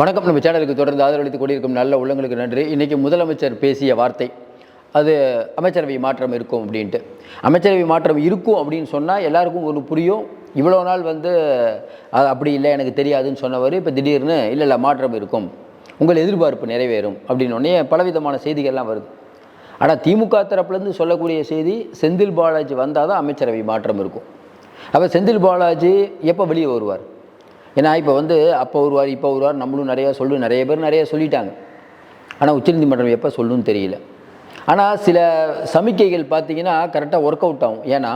வணக்கம். நம்ம சேனலுக்கு தொடர்ந்து ஆதரவளித்து கொண்டிருக்கும் நல்ல உள்ளங்களுக்கு நன்றி. இன்றைக்கி முதலமைச்சர் பேசிய வார்த்தை அது அமைச்சரவை மாற்றம் இருக்கும் அப்படின்ட்டு. அமைச்சரவை மாற்றம் இருக்கும் அப்படின்னு சொன்னால் எல்லாருக்கும் ஒரு புரியும். இவ்வளோ நாள் வந்து அது அப்படி இல்லை எனக்கு தெரியாதுன்னு சொன்னவர் இப்போ திடீர்னு இல்லை இல்லை மாற்றம் இருக்கும். உங்கள் எதிர்பார்ப்பு நிறைவேறும் அப்படின்னோடனே பலவிதமான செய்திகள்லாம் வருது. ஆனால் திமுக தரப்புலேருந்து சொல்லக்கூடிய செய்தி செந்தில் பாலாஜி வந்தால் தான் அமைச்சரவை மாற்றம் இருக்கும். அப்போ செந்தில் பாலாஜி எப்போ வெளியே வருவார்? ஏன்னா இப்போ வந்து அப்போ வருவார் இப்போ வருவார் நம்மளும் நிறையா சொல்லு நிறைய பேர் நிறைய சொல்லிட்டாங்க. ஆனால் உச்சநீதிமன்றம் எப்போ சொல்லணும்னு தெரியல. ஆனால் சில சமிக்கைகள் பார்த்தீங்கன்னா கரெக்டாக ஒர்க் அவுட் ஆகும். ஏன்னா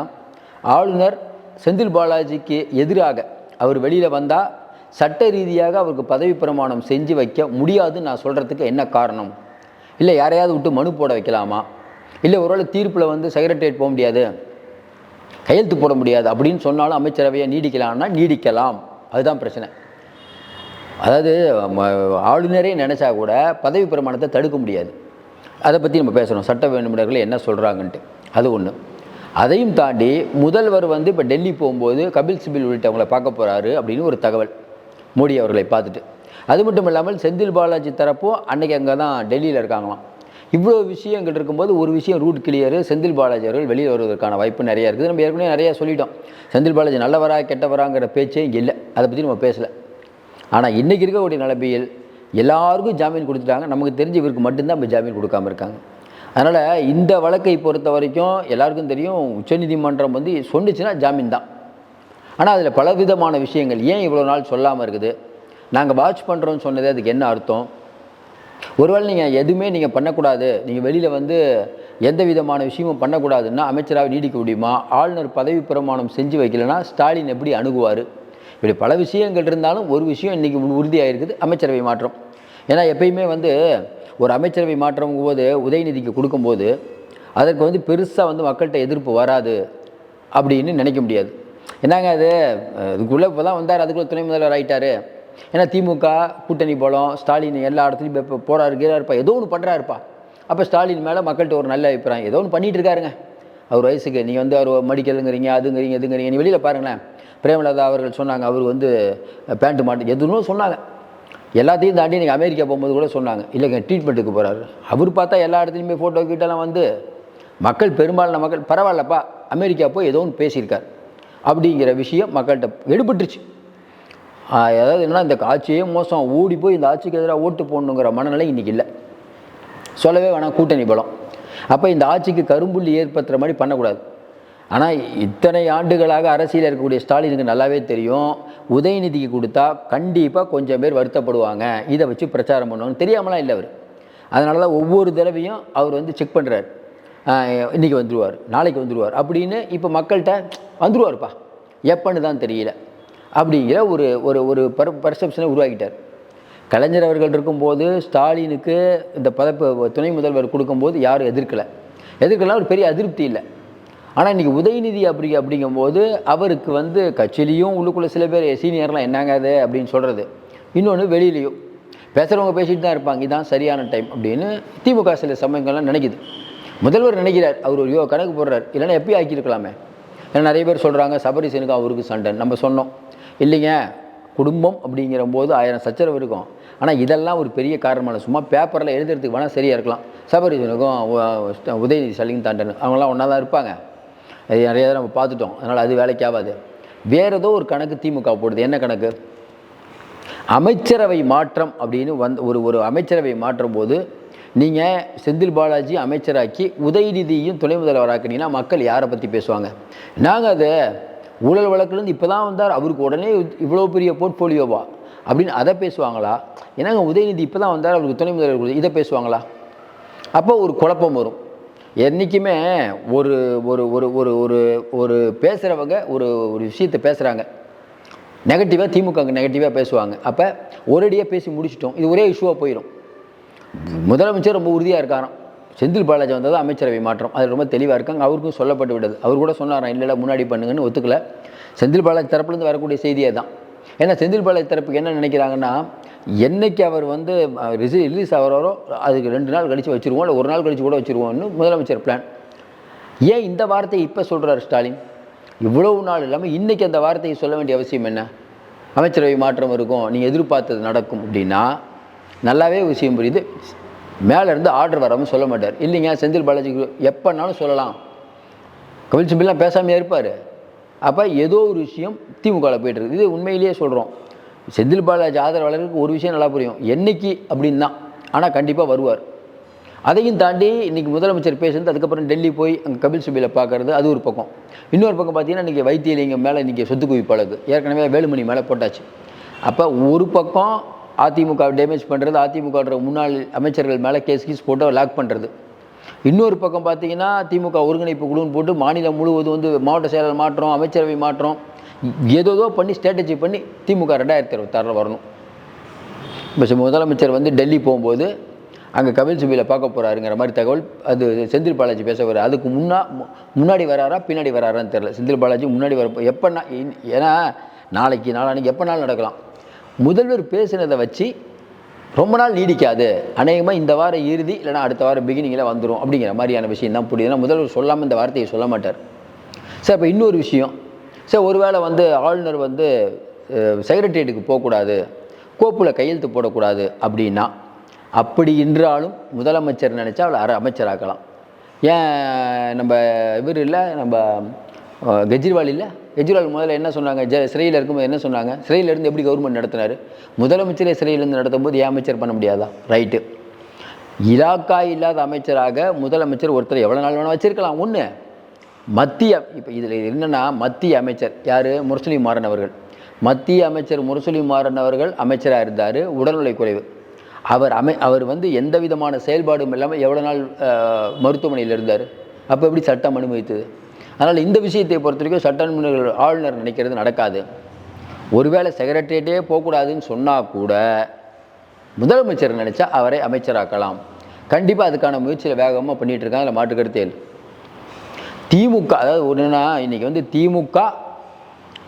ஆளுநர் செந்தில் பாலாஜிக்கு எதிராக அவர் வெளியில் வந்தால் சட்ட ரீதியாக அவருக்கு பதவி பிரமாணம் செஞ்சு வைக்க முடியாதுன்னு நான் சொல்கிறதுக்கு என்ன காரணம்? இல்லை யாரையாவது விட்டு மனு போட வைக்கலாமா? இல்லை ஒருவேளை தீர்ப்பில் வந்து செக்ரட்டரியேட் போக முடியாது? கையெழுத்து போட முடியாது? அப்படின்னு சொன்னாலும் அமைச்சரவையை நீடிக்கலாம்னா நீடிக்கலாம். அதுதான் பிரச்சனை. அதாவது ஆளுநரே நினச்சா கூட பதவி பிரமாணத்தை தடுக்க முடியாது. அதை பற்றி நம்ம பேசணும் சட்ட நிபுணர்கள் என்ன சொல்கிறாங்கன்ட்டு அது ஒன்று அதையும் தாண்டி முதல்வர் வந்து இப்போ டெல்லி போகும்போது கபில் சிபில் உள்ளிட்டவங்களை பார்க்க போகிறாரு அப்படின்னு ஒரு தகவல் மோடி அவர்களை பார்த்துட்டு. அது மட்டும் இல்லாமல் செந்தில் பாலாஜி தரப்பும் அன்னைக்கு அங்கே தான் டெல்லியில் இருக்காங்களாம். இவ்வளோ விஷயங்கள் இருக்கும்போது ஒரு விஷயம் ரூட் கிளியர் செந்தில் பாலாஜி அவர்கள் வெளியே வருவதற்கான வாய்ப்பு நிறையா இருக்குது. நம்ம ஏற்கனவே நிறையா சொல்லிட்டோம். செந்தில் பாலாஜி நல்லவரா கெட்டவராங்கிற பேச்சே இங்கே இல்லை. அதை பற்றி நம்ம பேசலை. ஆனால் இன்றைக்கி இருக்கக்கூடிய நிலமையில் எல்லாருக்கும் ஜாமீன் கொடுத்துட்டாங்க. நமக்கு தெரிஞ்ச இவருக்கு மட்டும்தான் இப்போ ஜாமீன் கொடுக்காம இருக்காங்க. அதனால் இந்த வழக்கை பொறுத்த வரைக்கும் எல்லாருக்கும் தெரியும் உச்சநீதிமன்றம் வந்து சொன்னுச்சுன்னா ஜாமீன் தான். ஆனால் அதில் பலவிதமான விஷயங்கள் ஏன் இவ்வளோ நாள் சொல்லாமல் இருக்குது? நாங்கள் வாட்ச் பண்ணுறோன்னு சொன்னதே அதுக்கு என்ன அர்த்தம்? ஒருவேளை நீங்கள் எதுவுமே நீங்கள் பண்ணக்கூடாது. நீங்கள் வெளியில் வந்து எந்த விதமான விஷயமும் பண்ணக்கூடாதுன்னா அமைச்சராக நீடிக்க முடியுமா? ஆளுநர் பதவி பிரமாணம் செஞ்சு வைக்கலைன்னா ஸ்டாலின் எப்படி அணுகுவார்? இப்படி பல விஷயங்கள் இருந்தாலும் ஒரு விஷயம் இன்றைக்கி உறுதியாக இருக்குது அமைச்சரவை மாற்றம். ஏன்னா எப்பயுமே வந்து ஒரு அமைச்சரவை மாற்றம் போது உதயநிதிக்கு கொடுக்கும்போது அதற்கு வந்து பெருசாக வந்து மக்கள்கிட்ட எதிர்ப்பு வராது அப்படின்னு நினைக்க முடியாது. என்னங்க அது? இதுக்குள்ளே இப்போ தான் வந்தார் அதுக்குள்ளே துணை முதல்வர் ஆகிட்டார் ஏன்னா திமுக கூட்டணி போலம் ஸ்டாலின் எல்லா இடத்துலையும் இப்போ போகிறாரு இருப்பா ஏதோ ஒன்று பண்ணுறாருப்பா அப்போ ஸ்டாலின் மேலே மக்கள்கிட்ட ஒரு நல்ல அபிப்பிராயம் ஏதோ ஒன்று பண்ணிகிட்டு இருக்காருங்க. அவர் வயசுக்கு நீங்கள் வந்து அவர் மடிக்கலுங்கிறீங்க அதுங்கிறீங்க இதுங்கிறீங்க நீ வெளியில் பாருங்களேன். பிரேமலதா அவர்கள் சொன்னாங்க அவர் வந்து பேண்ட்டு மாட்டு எதுவும் சொன்னாங்க. எல்லாத்தையும் தாண்டி நீங்கள் அமெரிக்கா போகும்போது கூட சொன்னாங்க. இல்லைங்க ட்ரீட்மெண்ட்டுக்கு போகிறாரு அவர் பார்த்தா எல்லா இடத்துலையுமே ஃபோட்டோ கிட்டலாம் வந்து மக்கள் பெரும்பாலான மக்கள் பரவாயில்லப்பா அமெரிக்கா போய் ஏதோ ஒன்று பேசியிருக்கார். அப்படிங்கிற விஷயம் மக்கள்கிட்ட எடுபட்டுருச்சு. அதாவது என்னென்னா இந்த ஆட்சியே மோசம். ஓடி போய் இந்த ஆட்சிக்கு எதிராக ஓட்டு போடணுங்கிற மனநிலை இன்றைக்கி இல்லை. சொல்லவே வேணாம் கூட்டணி பலம். அப்போ இந்த ஆட்சிக்கு கரும்புள்ளி ஏற்படுத்துகிற மாதிரி பண்ணக்கூடாது. ஆனால் இத்தனை ஆண்டுகளாக அரசியல் இருக்கக்கூடிய ஸ்டாலினுக்கு நல்லாவே தெரியும். உதயநிதிக்கு கொடுத்தா கண்டிப்பாக கொஞ்சம் பேர் வருத்தப்படுவாங்க. இதை வச்சு பிரச்சாரம் பண்ணுவாங்க தெரியாமலாம் இல்லை அவர். அதனால தான் ஒவ்வொரு தடவையும் அவர் வந்து செக் பண்ணுறாரு இன்றைக்கி வந்துடுவார் நாளைக்கு வந்துடுவார் அப்படின்னு இப்போ மக்கள்கிட்ட வந்துடுவார்ப்பா எப்பன்னு தான் தெரியல. அப்படிங்கிற ஒரு ஒரு ஒரு பர் பர்செப்ஷனை உருவாக்கிட்டார். கலைஞர் அவர்கள் இருக்கும்போது ஸ்டாலினுக்கு இந்த பதப்பு துணை முதல்வர் கொடுக்கும்போது யாரும் எதிர்க்கலை. எதிர்க்கலாம் ஒரு பெரிய அதிருப்தி இல்லை. ஆனால் இன்றைக்கி உதயநிதி அப்படி அப்படிங்கும்போது அவருக்கு வந்து கட்சியிலையும் உள்ளுக்குள்ளே சில பேர் சீனியர்லாம் என்னங்க அது அப்படின்னு சொல்கிறது இன்னொன்று வெளியிலையும். பேசுகிறவங்க பேசிட்டு தான் இருப்பாங்க. இதுதான் சரியான டைம் அப்படின்னு திமுக சில சமயங்கள்லாம் நினைக்குது. முதல்வர் நினைக்கிறார். அவர் ஒரு யோ கணக்கு போடுறார். இல்லைன்னா எப்பயும் ஆக்கியிருக்கலாமே? ஏன்னா நிறைய பேர் சொல்கிறாங்க சபரிசனுக்கு அவருக்கு சண்டை. நம்ம சொன்னோம். இல்லைங்க. குடும்பம் அப்படிங்கிற போது ஆயிரம் சச்சரவு இருக்கும். ஆனால் இதெல்லாம் ஒரு பெரிய காரணமான சும்மா பேப்பரில் எழுதுறதுக்கு வேணால் சரியாக இருக்கலாம். சபரிசனுக்கும் உதயநிதி ஸ்டாலின் தாண்டன். அவங்களாம் ஒன்றா தான் இருப்பாங்க. அது நிறைய தடவை நம்ம பார்த்துட்டோம். அதனால் அது வேலைக்கு ஆகாது. வேறு ஏதோ ஒரு கணக்கு திமுக போடுது. என்ன கணக்கு? அமைச்சரவை மாற்றம் அப்படின்னு வந்து ஒரு ஒரு அமைச்சரவை மாற்றும் போது நீங்கள் செந்தில் பாலாஜி அமைச்சராக்கி உதயநிதியும் துணை முதல்வராக்குனீங்கன்னா மக்கள் யாரை பற்றி பேசுவாங்க? நாங்கள் அதை ஊழல் வழக்குலேருந்து இப்போ தான் வந்தார். அவருக்கு உடனே இவ்வளோ பெரிய போர்ட்ஃபோலியோவா? அப்படின்னு அதை பேசுவாங்களா? ஏன்னா உதயநிதி இப்போ தான் வந்தார். அவருக்கு துணை முதல்வர் இதை பேசுவாங்களா? அப்போ ஒரு குழப்பம் வரும். என்றைக்குமே ஒரு ஒரு ஒரு ஒரு ஒரு ஒரு பேசுகிறவங்க ஒரு ஒரு விஷயத்தை பேசுகிறாங்க நெகட்டிவாக திமுக நெகட்டிவாக பேசுவாங்க. அப்போ ஒரேடியாக பேசி முடிச்சிட்டோம். இது ஒரே இஷ்யூவாக போயிடும் முதலமைச்சர் ரொம்ப உறுதியாக இருக்காராம். செந்தில் பாலாஜி வந்தது அமைச்சரவை மாற்றம். அது ரொம்ப தெளிவாக இருக்காங்க. அவருக்கும் சொல்லப்பட்டு விட்டது. அவர் கூட சொன்னாராம் இல்லை இல்லை முன்னாடி பண்ணுங்கன்னு ஒத்துக்கல. செந்தில் பாலாஜி தரப்புலேருந்து வரக்கூடிய செய்தியே தான் ஏன்னா செந்தில் பாலாஜி தரப்புக்கு என்ன நினைக்கிறாங்கன்னா என்னைக்கு அவர் வந்து ரிசி ரிலீஸ் ஆகிறாரோ அதுக்கு ரெண்டு நாள் கழித்து வச்சுருவோம் இல்லை ஒரு நாள் கழித்து கூட வச்சுருவோம்னு முதலமைச்சர் பிளான் ஏன் இந்த வார்த்தையை இப்போ சொல்கிறார் ஸ்டாலின்? இவ்வளவு நாள் இல்லாமல் இன்றைக்கி அந்த வார்த்தையை சொல்ல வேண்டிய அவசியம் என்ன? அமைச்சரவை மாற்றம் இருக்கும் நீங்கள் எதிர்பார்த்தது நடக்கும் அப்படின்னா நல்லாவே விஷயம் புரியுது. மேலேருந்து ஆர்டர் வராமல் சொல்ல மாட்டார். இல்லைங்க செந்தில் பாலாஜி எப்போனாலும் சொல்லலாம். கபில் சிபில்லாம் பேசாமையே இருப்பார். அப்போ ஏதோ ஒரு விஷயம் திமுகவில் போயிட்டுருக்கு. இது உண்மையிலேயே சொல்கிறோம் செந்தில் பாலாஜி ஆதரவாளருக்கு ஒரு விஷயம் நல்லா புரியும். என்னைக்கு? அப்படின்னு. தான் ஆனால் கண்டிப்பாக வருவார். அதையும் தாண்டி இன்றைக்கி முதலமைச்சர் பேசுறது அதுக்கப்புறம் டெல்லி போய் அங்கே கபில் சுபியில் பார்க்கறது அது ஒரு பக்கம். இன்னொரு பக்கம் பார்த்தீங்கன்னா இன்றைக்கி வைத்தியலிங்கம் மேலே இன்றைக்கி சொத்து குவிப்பாளருக்கு ஏற்கனவே வேலுமணி மேலே போட்டாச்சு. அப்போ ஒரு பக்கம் அதிமுக டேமேஜ் பண்ணுறது அதிமுகன்ற முன்னாள் அமைச்சர்கள் மேலே கேஸ் கீஸ் போட்டு லாக் பண்ணுறது இன்னொரு பக்கம் பார்த்தீங்கன்னா திமுக ஒருங்கிணைப்பு குழுன்னு போட்டு மாநிலம் முழுவதும் வந்து மாவட்ட செயலர் மாற்றம் அமைச்சரவை மாற்றம் ஏதோதோ பண்ணி ஸ்ட்ராட்டஜி பண்ணி திமுக ரெண்டாயிரத்தி இருபத்தாறில் வரணும். இப்போ முதலமைச்சர் வந்து டெல்லி போகும்போது அங்கே கபில் சுபியில் பார்க்க போகிறாருங்கிற மாதிரி தகவல் அது செந்தில் பாலாஜி பேச வர அதுக்கு முன்னா மு- முன்னாடி வராரா பின்னாடி வராரான்னு தெரில செந்தில் பாலாஜி முன்னாடி வர எப்போ ஏன்னா நாளைக்கு நாளான்னைக்கு எப்போ நாள் நடக்கலாம்? முதல்வர் பேசினதை வச்சு ரொம்ப நாள் நீடிக்காது. அநேகமாக இந்த வார இறுதி இல்லைனா அடுத்த வாரம் பிகினிங்கில் வந்துடும் அப்படிங்கிற மாதிரியான விஷயம் தான் புரியுது. ஏன்னா முதல்வர் சொல்லாமல் இந்த வார்த்தையை சொல்ல மாட்டார். சார் இப்போ இன்னொரு விஷயம். சார் ஒருவேளை வந்து ஆளுநர் வந்து செக்ரட்டரியேட்டுக்கு போகக்கூடாது கோப்பில் கையெழுத்து போடக்கூடாது அப்படின்னா அப்படி என்றாலும் முதலமைச்சர் நினச்சா அவளை அரை அமைச்சராக்கலாம். ஏன் நம்ம இவர் இல்லை நம்ம கெஜ்ரிவால் இல்லை? கெஜ்ரிவால் முதல்ல என்ன சொன்னாங்க? ஜ சிறையில் இருக்கும்போது என்ன சொன்னாங்க? சிறையில இருந்து எப்படி கவர்மெண்ட் நடத்தினார்? முதலமைச்சரே சிறையிலேருந்து நடத்தும் போது ஏன் அமைச்சர் பண்ண முடியாதா? ரைட்டு இலாக்கா இல்லாத அமைச்சராக முதலமைச்சர் ஒருத்தர் எவ்வளோ நாள் வேணால் வச்சிருக்கலாம். ஒன்று மத்திய இப்போ இதில் என்னென்னா மத்திய அமைச்சர். யார்? முரசொலி மாறன் அவர்கள். மத்திய அமைச்சர் முரசொலி மாறன் அவர்கள் அமைச்சராக இருந்தார். உடல்நிலை குறைவு. அவர் அமை அவர் வந்து எந்த விதமான செயல்பாடும் இல்லாமல் எவ்வளோ நாள் மருத்துவமனையில் இருந்தார்? அப்போ எப்படி சட்டம் அனுமதித்தது? அதனால் இந்த விஷயத்தை பொறுத்த வரைக்கும் சட்டமன்ற ஆளுநர் நினைக்கிறது நடக்காது. ஒருவேளை செக்ரட்டரியேட்டே போகக்கூடாதுன்னு சொன்னால் கூட முதலமைச்சர் நினச்சா அவரை அமைச்சராக்கலாம். கண்டிப்பாக அதுக்கான முயற்சியில் வேகமாக பண்ணிகிட்டு இருக்காங்க. அதில் மாற்றுக்கருத்தே திமுக அதாவது ஒன்றுனா இன்றைக்கி வந்து திமுக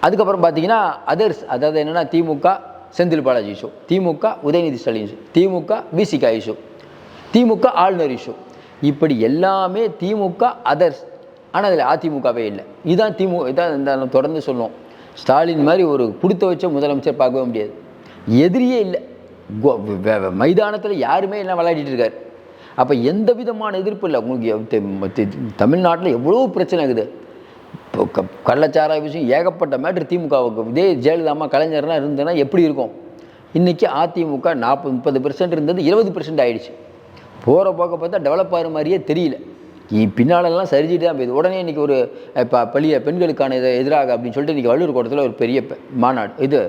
அதுக்கப்புறம் பார்த்தீங்கன்னா அதர்ஸ் அதாவது என்னென்னா Thimuka Senthil Balaji issue Thimuka Udhayanidhi Stalin issue Thimuka Visika issue Thimuka ஆளுநர் இஷ்யூ இப்படி எல்லாமே திமுக அதர்ஸ் ஆனால் அதில் அதிமுகவே இல்லை. இதுதான் திமுக இதான் இருந்தாலும் தொடர்ந்து சொல்லுவோம். ஸ்டாலின் மாதிரி ஒரு பிடித்த வச்ச முதலமைச்சர் பார்க்கவே முடியாது. எதிரியே இல்லை. மைதானத்தில் யாருமே என்ன விளையாடிட்டு இருக்காரு. அப்போ எந்த விதமான எதிர்ப்பு இல்லை. உங்களுக்கு தமிழ்நாட்டில் எவ்வளோ பிரச்சனை இருக்குது. இப்போ க கள்ளச்சாராய விஷயம் ஏகப்பட்ட மேட்ரு திமுகவுக்கு. இதே ஜெயலலிதாமா கலைஞர்லாம் இருந்ததுன்னா எப்படி இருக்கும்? இன்றைக்கி அதிமுக நாற்பது முப்பது பெர்சன்ட் இருந்தது இருபது பெர்சன்ட் ஆகிடுச்சு போகிற போக்க பார்த்தா டெவலப் ஆகிற மாதிரியே தெரியல. பின்னாலெல்லாம் சரிஞ்சிட்டு தான் போயிது. உடனே இன்றைக்கி ஒரு இப்போ பள்ளிய பெண்களுக்கான இது எதிராக அப்படின்னு சொல்லிட்டு இன்றைக்கி வள்ளுவர் கோட்டத்தில் ஒரு பெரிய மாநாடு இது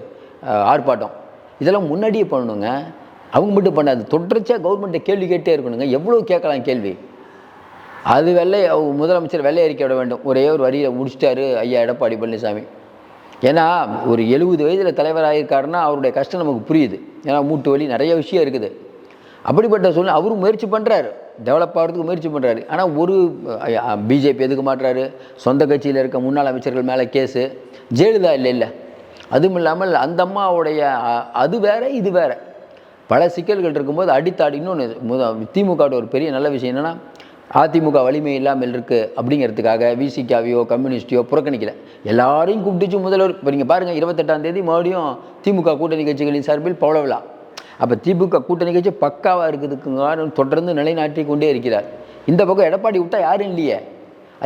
ஆர்ப்பாட்டம். இதெல்லாம் முன்னாடியே பண்ணணுங்க. அவங்க மட்டும் பண்ணாது தொடர்ச்சியாக கவர்மெண்ட்டை கேள்வி கேட்டே இருக்கணுங்க. எவ்வளோ கேட்கலாம் கேள்வி? அது வெள்ளை அவங்க முதலமைச்சர் வெள்ளை அறிக்கை விட வேண்டும். ஒரே ஒரு வரியில் முடிச்சிட்டாரு ஐயா எடப்பாடி பழனிசாமி. ஏன்னா ஒரு எழுபது வயதில் தலைவராகிருக்காருன்னா அவருடைய கஷ்டம் நமக்கு புரியுது. ஏன்னா மூட்டு வலி நிறைய விஷயம் இருக்குது. அப்படிப்பட்ட சூழ்நிலை அவரும் முயற்சி பண்ணுறாரு டெவலப் ஆகிறதுக்கு முயற்சி பண்ணுறாரு ஆனால் ஒரு பிஜேபி எதுக்கு மாட்டுறாரு? சொந்த கட்சியில் இருக்க முன்னாள் அமைச்சர்கள் மேலே கேஸு. ஜெயலலிதா இல்லை இல்லை. அதுவும் இல்லாமல் அந்த அம்மாவுடைய அது வேறு இது வேற. பல சிக்கல்கள் இருக்கும்போது அடித்தாடி இன்னொன்று முத திமுகவோட ஒரு பெரிய நல்ல விஷயம் என்னென்னா அதிமுக வலிமை இல்லாமல் இருக்குது அப்படிங்கிறதுக்காக விசிகாவையோ கம்யூனிஸ்டையோ புறக்கணிக்கல. எல்லாரையும் கூப்பிட்டுச்சு முதல்வர். இப்போ நீங்கள் பாருங்கள் இருபத்தெட்டாம் தேதி மறுபடியும் திமுக கூட்டணி கட்சிகளின் சார்பில் பவள விழா. அப்போ திமுக கூட்டணி கட்சி பக்காவாக இருக்குதுக்குங்க தொடர்ந்து நிலைநாட்டி கொண்டே இருக்கிறார். இந்த பக்கம் எடப்பாடி விட்டால் யாரும் இல்லையே.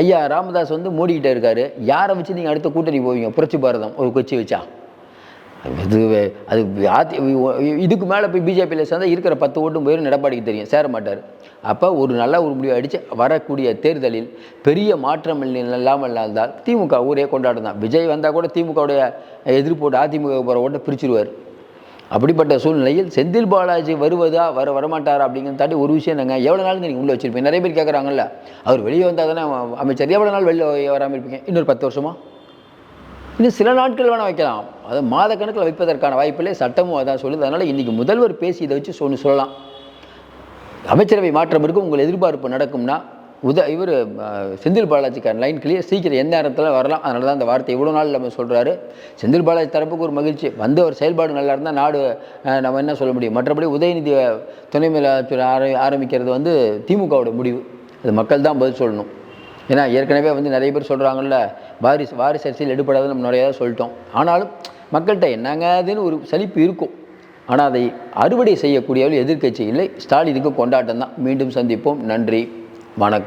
ஐயா ராமதாஸ் வந்து மூடிக்கிட்டே இருக்காரு. யாரை வச்சு நீங்கள் அடுத்த கூட்டணி போவீங்க? புரட்சி பாரதம் ஒரு கொச்சி வச்சா. இது அது அதி இதுக்கு மேலே போய் பிஜேபியில் சேர்ந்தால் இருக்கிற பத்து ஓட்டும் போயிடும் எடப்பாடிக்கு தெரியும். சேர மாட்டார். அப்போ ஒரு நல்ல ஒரு முடிவு அடித்து வரக்கூடிய தேர்தலில் பெரிய மாற்றம் இல்லாமல் இருந்தால் திமுக ஊரே கொண்டாடுதான். விஜய் வந்தால் கூட திமுகவுடைய எதிர்ப்போடு அதிமுக போகிற ஓட்டை பிரிச்சிருவார். அப்படிப்பட்ட சூழ்நிலையில் செந்தில் பாலாஜி வருவதா வர வரமாட்டாரா அப்படிங்கிறத தாண்டி ஒரு விஷயம் என்னங்க எவ்வளோ நாள் நீங்கள் உள்ளே வச்சிருப்பீங்க? நிறைய பேர் கேட்குறாங்கல்ல அவர் வெளியே வந்தால் தானே அமைச்சர். எவ்வளோ நாள் வெளியே வராமல் இருப்பீங்க? இன்னொரு பத்து வருஷமா? இன்னும் சில நாட்கள் வேணால் வைக்கலாம். அது மாத கணக்கில் வைப்பதற்கான வாய்ப்பில்லை. சட்டமும் அதான் சொல்லுது. அதனால் இன்றைக்கி முதல்வர் பேசி இதை வச்சு சொன்னு சொல்லலாம். அமைச்சரவை மாற்றம் இருக்கும். உங்கள் எதிர்பார்ப்பு நடக்கும்னா உத இவர் செந்தில் பாலாஜிக்கான லைன் கிளியர் சீக்கிரம் எந்த நேரத்தில் வரலாம்? அதனால தான் அந்த வார்த்தை இவ்வளோ நாள் நம்ம சொல்கிறாரு செந்தில் பாலாஜி தரப்புக்கு ஒரு மகிழ்ச்சி. வந்து அவர் செயல்பாடு நல்லா இருந்தால் நாடு நம்ம என்ன சொல்ல முடியும்? மற்றபடி உதயநிதி துணை முதலமைச்சர் ஆர ஆரம்பிக்கிறது வந்து திமுகவோட முடிவு. அது மக்கள் தான் பதில் சொல்லணும். ஏன்னா ஏற்கனவே வந்து நிறைய பேர் சொல்கிறாங்கல்ல வாரிசு வாரிசு அரசியல் எடுப்படாதுன்னு நம்ம நிறையா சொல்லிட்டோம். ஆனாலும் மக்கள்கிட்ட என்னங்க அதுன்னு ஒரு சலிப்பு இருக்கும். ஆனால் அதை அறுவடை செய்யக்கூடியவர்கள் எதிர்கட்சி இல்லை. ஸ்டாலினுக்கு கொண்டாட்டம் தான். மீண்டும் சந்திப்போம். நன்றி. வணக்கம்.